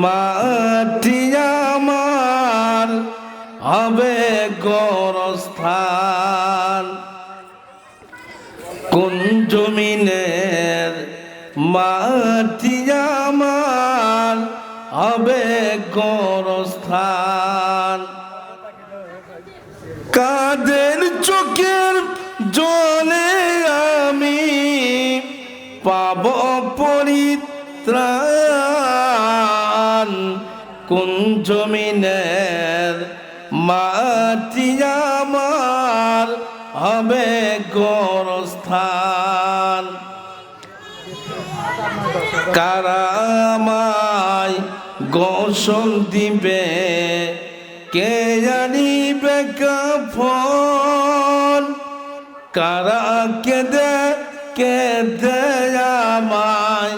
মাটি পাব পরিত্রাণ কোন জমিনের মাটি আমার হবে গরস্থান। কারামায় গোসল দিবে? কে জানিবে কাফন? কারা কেদে কেদে আমায়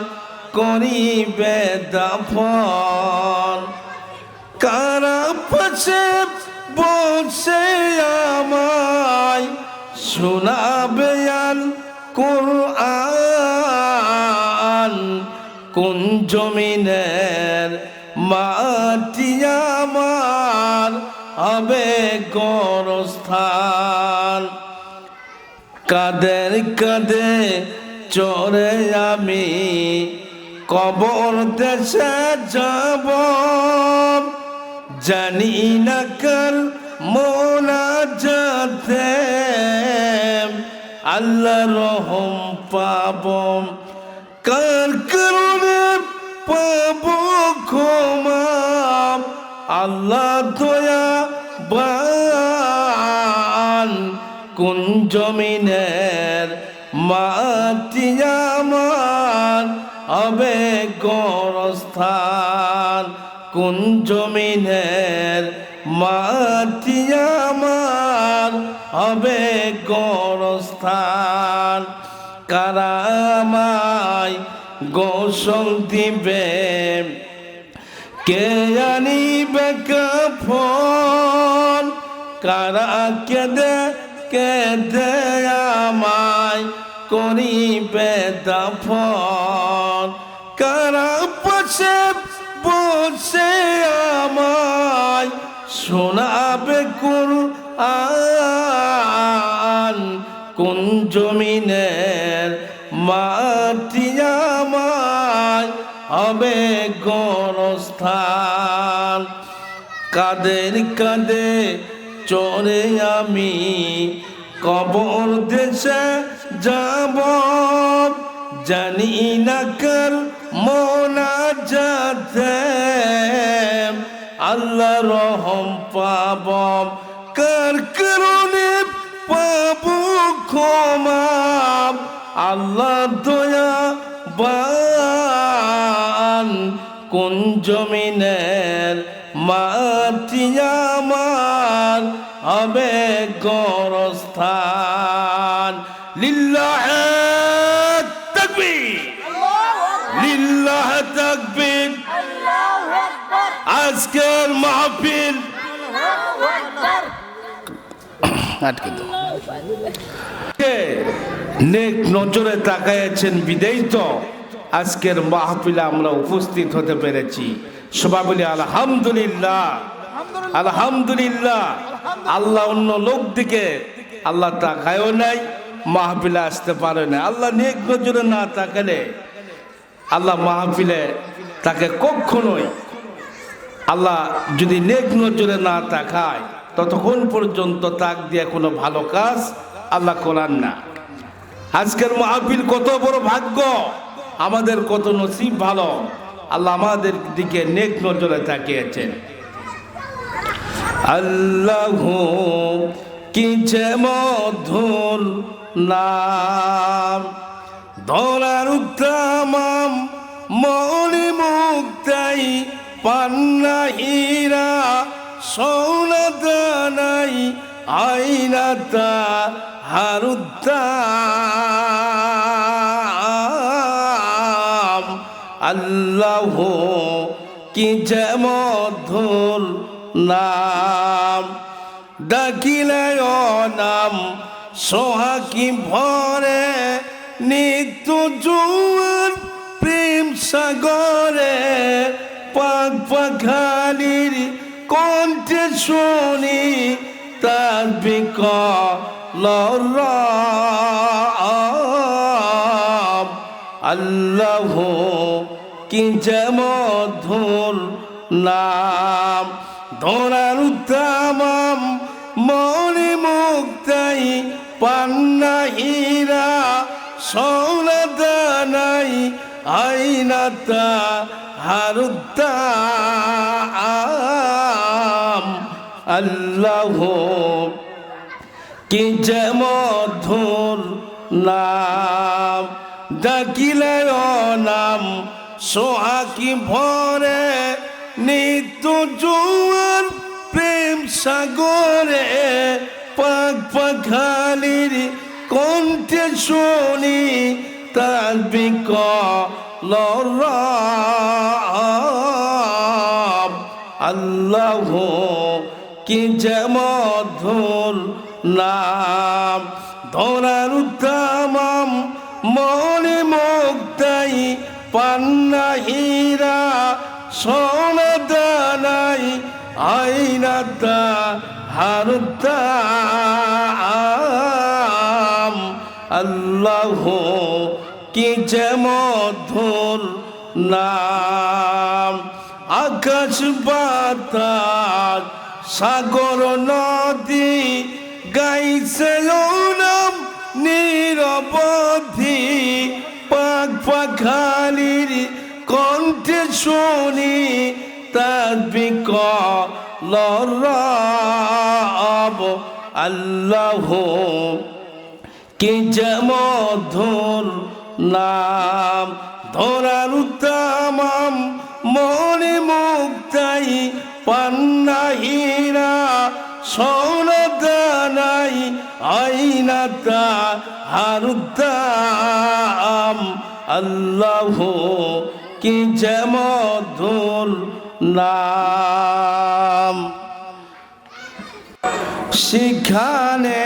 করিবে দাফন। কারা পাশে বসে আমায়, শোনাবে আল কোরআন। কোন জমিনের মাটি আমার হবে গরস্থান কাদের কাদে চরে আমি কবর দেশে যাব। জানি না কার মোনা যাতে আল্লাহ রহম পাব। কার কারণে পাব ক্ষমা? আল্লাহ দয়া বান। কোন জমিনের মাটি আমার? হবে গরস্থান কোন জমিনের মাটি আমার? হবে গরস্থান কারামায় গোসল দিবে? কে আনিবে কাফন? কারা কেদে কেদে আমায় করিবে দাফন? কারা পাশে বসে আমায় শোনাবে কোন আন কোন জমিনের মাটি আমায় হবে গণস্থান? কাদের কাঁদে চরে আমি কবর দেশে যাব। জানি না কার মোনা যাতে আল্লাহ রহম পাব। কার কারণে পাব ক্ষমা? আল্লাহ দয়া বান কোন জমিনের মাটি হবে গরস্থান। লিল্লাহ তাকবীর। লিল্লাহ তাকবীর। আজকের মাহফিল। আটকে দাও। নেক নজরে তাকাইয়াছেন বিদেই তো? আজকের মাহফিলে আমরা উপস্থিত হতে পেরেছি। সবাই বলি আলহামদুলিল্লাহ। আলহামদুলিল্লাহ। আল্লাহ অন্য লোক দিকে আল্লাহ তাকায়ও নাই, মাহফিলে আসতে পারে না। আল্লাহ নেক নজরে না তাকালে আল্লাহ মাহফিলে তাকে কখনোই আল্লাহ যদি নেক নজরে না তাকায়, ততক্ষণ পর্যন্ত তাক দিয়ে কোনো ভালো কাজ আল্লাহ করান না। আজকের মাহফিল কত বড় ভাগ্য, আমাদের কত নসিব ভালো, আল্লাহ আমাদের দিকে নেক নজরে তাকিয়েছেন। আল্লাহ কি যে মধুর নাম। ধরার উত্তমাম মৌলি মুক্তাই পান্না হীরা, সোনা দানাই আইনাতা হারুত্তাম আল্লাহ কি যে মধুর নাম ডাকিলে নাম সোহাকি ভরে নিত্য জোয়ার প্রেম সাগরে, পাক পাখালির কণ্ঠে শুনি তার রাম। আল্লাহ কি যে মধুর নাম ধরার তামাম মনে মুক্তাই পান্না হীরা সৌলদানাই আইনাতা হারুদ্দাম আল্লাহ। কি যে মধুর নাম ডাকিলে নাম সোহাকি ভরে নিত্য জোয়ার প্রেম সাগরে পাক পাখালির কণ্ঠে শুনি তার রাম। আল্লাহ কি যে মধুর নাম। ধরার আইনাতা হারতাম আল্লাহ কি যে মধুর নাম। আকাশ, বাতাস, সাগর, নদী গাইছে নাম নিরবধি। পাক পাখালির কণ্ঠে শুনি তার বিকল রব আল্লাহ কি যে মধুর নাম ধরার তামাম মনে মুক্তাই পান্না হীরা সোনদানাই আইনাতা হারুদ্দাম আল্লাহ কি যে নাম সেখানে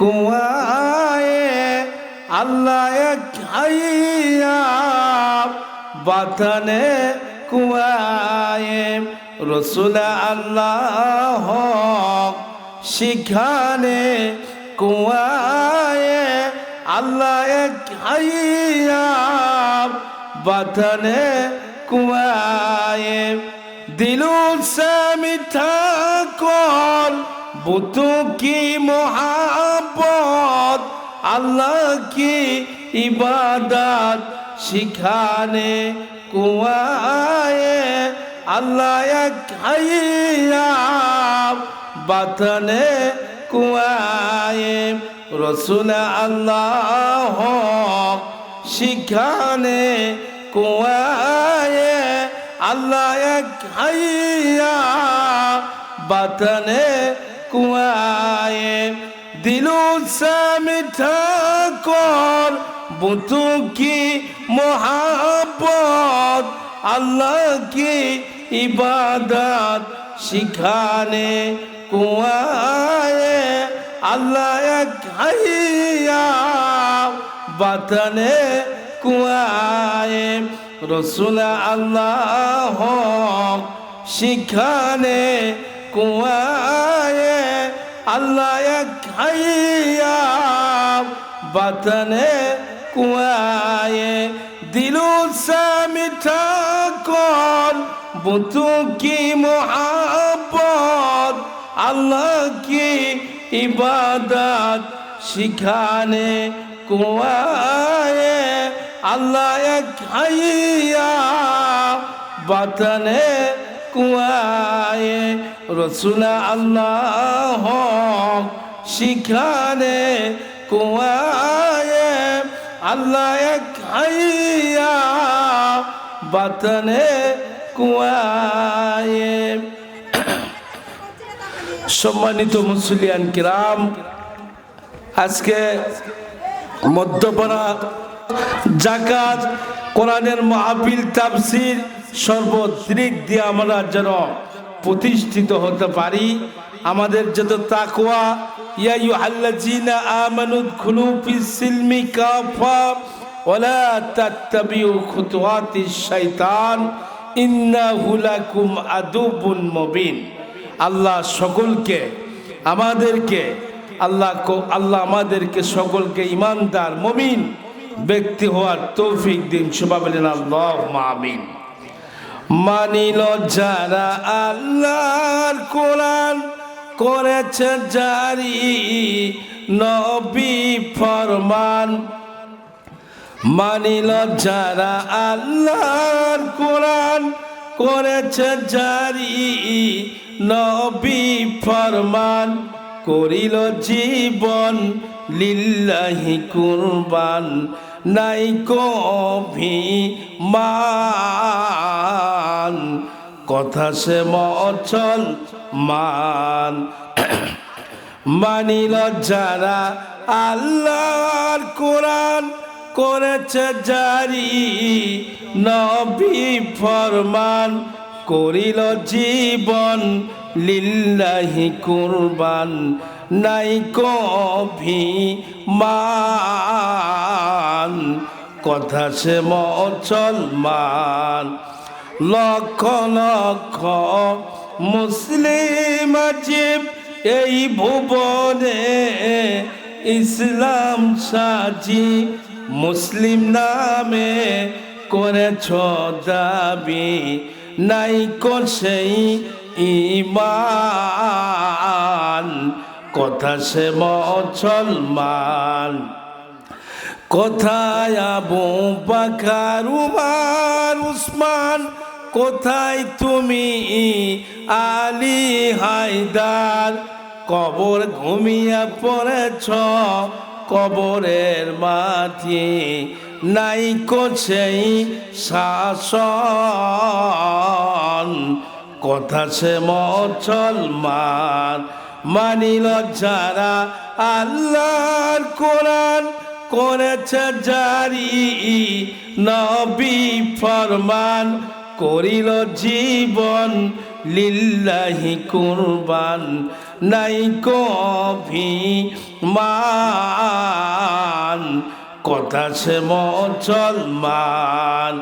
কুয়ায়ে আল্লাহ এক হাইয়া বাতানে কুয়ায়ে। রসুল আল্লাহ সেখানে কুয়ায়ে আল্লাহ এক হাইয়া বাতানে কুয়ায়ে। দিলু সে মিঠা বুতু কি মোহাবত আল্লাহ কি ইবাদত শিখানে কুয়ায়ে? আল্লাহ হাইয়া বাতনে কুয়ায়ে। রসুল আল্লাহ শিখানে কুয়ায়ে। আল্লাহ খাইয়া বাতনে কুয়ায়ে দিলু কর বুতু কি মোহাবত আল্লাহ কি ইবাদত শিখানে কুয়ায়ে আল্লাহ বাতনে কুয়ায়ে রসুল আল্লাহ শিখানে কুয়ায়ে আল্লাহ এক হাইয়া বাতনে কুয়ায়ে দিলু সে কর বুতু কি মোহাবত আল্লাহ কি ইবাদত শিখানে কুয়ায়ে আল্লাহ এক হাইয়া বাতনে কুয়ায়ে রসুল আল্লাহ শিখানে কুয়ায়ে আল্লাহ হাইয়া বাতনে কুয়ায়ে। সম্মানিত মুসলিয়ান কিরাম, আজকে মধ্যপনা জাকাত কোরআনের মাহফিল তাফসির সর্বদিক দিয়ে আমরা যেন প্রতিষ্ঠিত হতে পারি। আমাদের যত তাকওয়া, ইয়া ইউহাল্লাযীনা আমানু খুলু ফিস সিলমি কাফা ওলা তাত্তাবিউ খুতুয়াতিশ শাইতান, ইন্নাহু লাকুম আদুবুন মুবিন। আল্লাহ সকলকে, আমাদেরকে, আল্লাহ আল্লাহ আমাদেরকে সকলকে ইমানদার, মমিন ব্যক্তি হওয়ার তৌফিক দিন। শুভা বলেন আল্লাহ আমিন। মানিল যারা আল্লাহর কোরআন করেছে জারি নবী ফরমান। মানিল যারা আল্লাহর কোরআন করেছে জারি নবী ফরমান, করিল জীবন লিল্লাহি কুরবান। নাই কভি মান। কথা সে মচল মান। মানিল যারা আল্লাহর কোরআন করেছে জারি, নবী ফরমান করিল জীবন লিল্লাহি কুরবান। নাই মান। কথা সে মচল মান লক্ষ লক্ষ মুসলিম জীব এই ভুবনে ইসলাম সাজি মুসলিম নামে করেছ দাবি। নাই সেই ইমান। কথা সে মুসলমান। কোথায় আবু বাকার, উমার, উসমান? কোথায় তুমি আলী হায়দার? কবর ঘুমিয়ে পড়েছ, কবরের মাটি নাই সেই শাসন। কথা সে মুসলমান। মানিল যারা আল্লাহর কোরআন করেছে জারি, নবী ফরমান করিল জীবন লিল্লাহি কুরবান। নাই কভি মান কথা সে মুসলমান।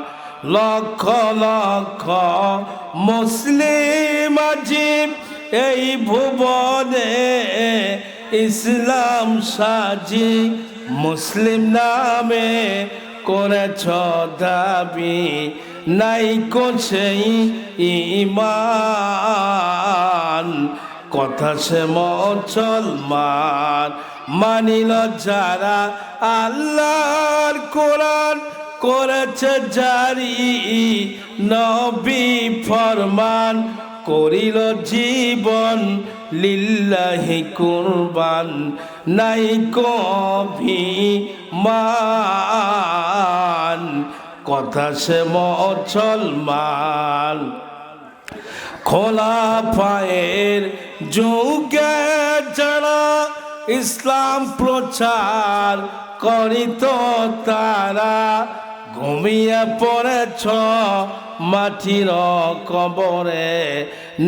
লক্ষ লক্ষ মুসলিম আজিব এই ভুবনে ইসলাম সাজি মুসলিম নামে করেছ দাবি, নাই সেই ইমান। কথা সে মুসলমান মানিল যারা আল্লাহর কোরআন করেছে জারি, নবী ফরমান করিল জীবন লিল্লাহি কুরবান, নাই কভি মান। কথা সে মুসলমান খোলা পায়ের যুগে যারা ইসলাম প্রচার করিত তারা ঘুমিয়ে পড়েছ মাটির কবরে,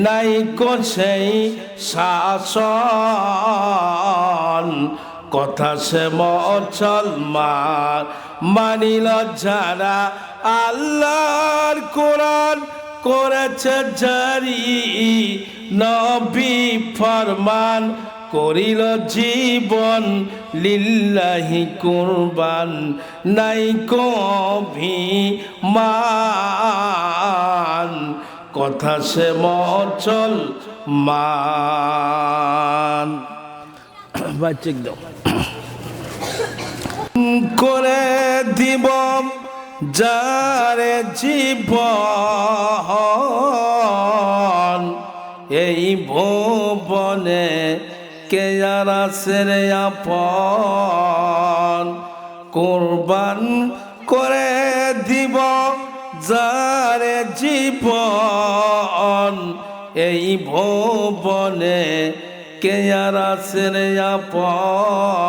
নাই সেই শাসন। কথা সে মুসলমান মানিল যারা আল্লাহর কোরআন করেছে জারি, নবী ফরমান করিল জীবন লিল্লাহি কুরবান, নাই কভি মান কথা সে মচল মান। বাচ্চা একদম করে দিব যারে জীবন, এই ভুবনে কে আর সেরে আপন। কোরবান করে দিব যারে জীবন। এই ভবনে কে আর সেরে আপন?